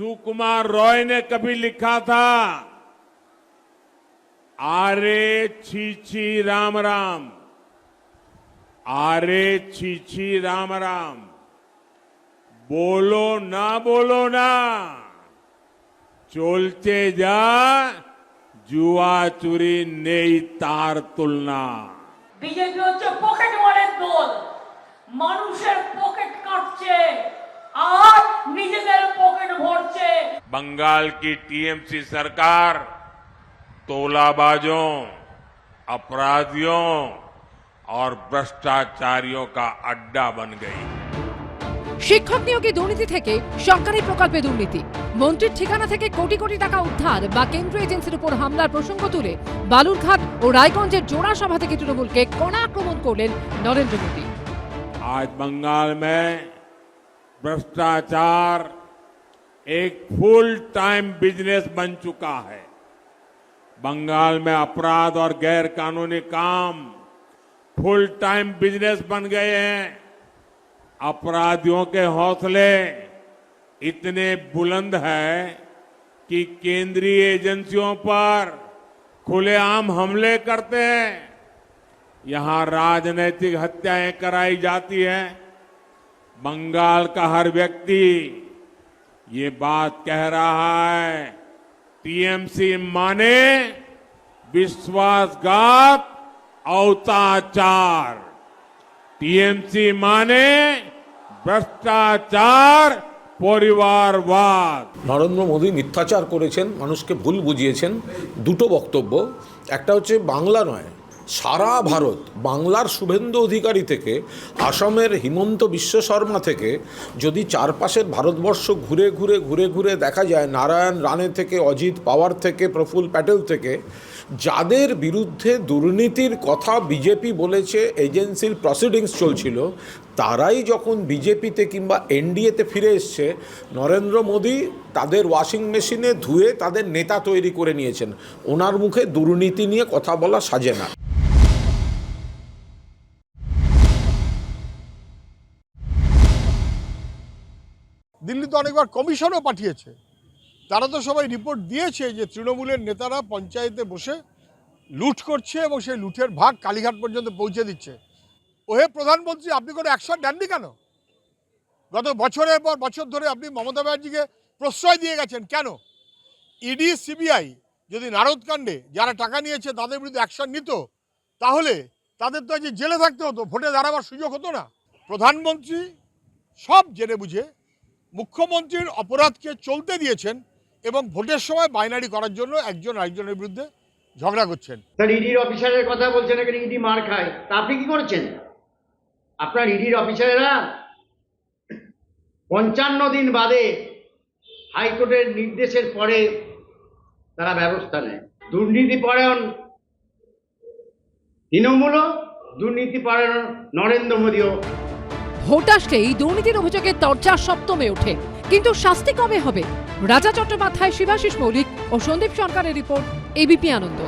सुकुमार रॉय ने कभी लिखा था आरे छीछी राम राम आरे छीछी राम राम बोलो ना बोलो ना চলছে যা জুয়া চুরি নেই তার তুলনা বিজেপি হচ্ছে পকেট মারের দল মানুষের পকেট কাটছে बंगाल की टीएमसी सरकार तोलाबाजों अपराधियों और भ्रष्टाचारियों का अड्डा बन गई শিক্ষক নিয়োগে দুর্নীতি থেকে সরকারি প্রকল্পে দুর্নীতি মন্ত্রীর ঠিকানা থেকে কোটি কোটি টাকা উদ্ধার বা কেন্দ্রীয় এজেন্সির উপর হামলার প্রসঙ্গ তুলে বালুরঘাট ও রায়গঞ্জের জোড়া সভা থেকে তৃণমূলকে কড়া আক্রমণ করলেন নরেন্দ্র মোদী आज बंगाल में भ्रष्टाचार एक फुल टाइम बिज़नेस बन चुका है। बंगाल में अपराध और गैर कानूनी काम फुल टाइम बिज़नेस बन गए हैं। अपराधियों के हौसले इतने बुलंद है कि केंद्रीय एजेंसियों पर खुलेआम हमले करते हैं। यहाँ राजनैतिक हत्याएँ कराई जाती है। बंगाल का हर व्यक्ति ये बात कह रहा है टीएमसी माने विश्वासघात अवताचार टीएमसी माने भ्रष्टाचार পরিবারবাদ নরেন্দ্র মোদী মিথ্যাচার করেছেন মানুষকে ভুল বুঝিয়েছেন দুটো বক্তব্য একটা হচ্ছে বাংলা নয় সারা ভারত বাংলার শুভেন্দু অধিকারী থেকে, আসামের হিমন্ত বিশ্ব শর্মা থেকে যদি চারপাশের ভারতবর্ষ ঘুরে ঘুরে ঘুরে ঘুরে দেখা যায়, নারায়ণ রানে থেকে, অজিত পাওয়ার থেকে, প্রফুল প্যাটেল থেকে, যাদের বিরুদ্ধে দুর্নীতির কথা বিজেপি বলেছে, এজেন্সির প্রসিডিংস চলছিল, তারাই যখন বিজেপিতে কিংবা এনডিএতে ফিরে এসছে, নরেন্দ্র মোদী তাদের ওয়াশিং মেশিনে ধুয়ে তাদের নেতা তৈরি করে নিয়েছেন। ওনার মুখে দুর্নীতি নিয়ে কথা বলা সাজে না। দিল্লি তো অনেকবার কমিশনও পাঠিয়েছে। তারা তো সবাই রিপোর্ট দিয়েছে যে তৃণমূলের নেতারা পঞ্চায়েতে বসে লুট করছে এবং সেই লুটের ভাগ কালীঘাট পর্যন্ত পৌঁছে দিচ্ছে। ওহে প্রধানমন্ত্রী, আপনি কোনো অ্যাকশন নেননি কেন? গত বছরের পর বছর ধরে আপনি মমতা ব্যানার্জিকে প্রশ্রয় দিয়ে গেছেন কেন? ইডি, সিবিআই যদি নারদকাণ্ডে যারা টাকা নিয়েছে তাদের বিরুদ্ধে অ্যাকশন নিত, তাহলে তাদের তো আজ জেলে থাকতে হতো, ভোটে দাঁড়াবার সুযোগ হতো না। প্রধানমন্ত্রী সব জেনে বুঝে মুখ্যমন্ত্রীর অপরাধকে চলতে দিয়েছেন এবং ভোটের সময় বাইনারি করার জন্য একজন আরেকজনের বিরুদ্ধে ঝগড়া করছেন। তাহলে ইডির অফিসারের কথা বলছেন, এখানে ইডি মার খায়। তা আপনি কি করেছেন? আপনার ইডির অফিসারেরা পঞ্চান্ন দিন বাদে হাইকোর্টের নির্দেশের পরে তারা ব্যবস্থা নেয়। দুর্নীতি পরায়ণ তৃণমূলও, দুর্নীতি পরায়ণ নরেন্দ্র মোদীও এই দুর্নীতির অভিযোগে তর্জা সপ্তমে ওঠে। কিন্তু শাস্তি কবে হবে? রাজা চট্টোপাধ্যায়, শিবাশিস মৌলিক ও সন্দীপ সরকারের রিপোর্ট এবিপি আনন্দ।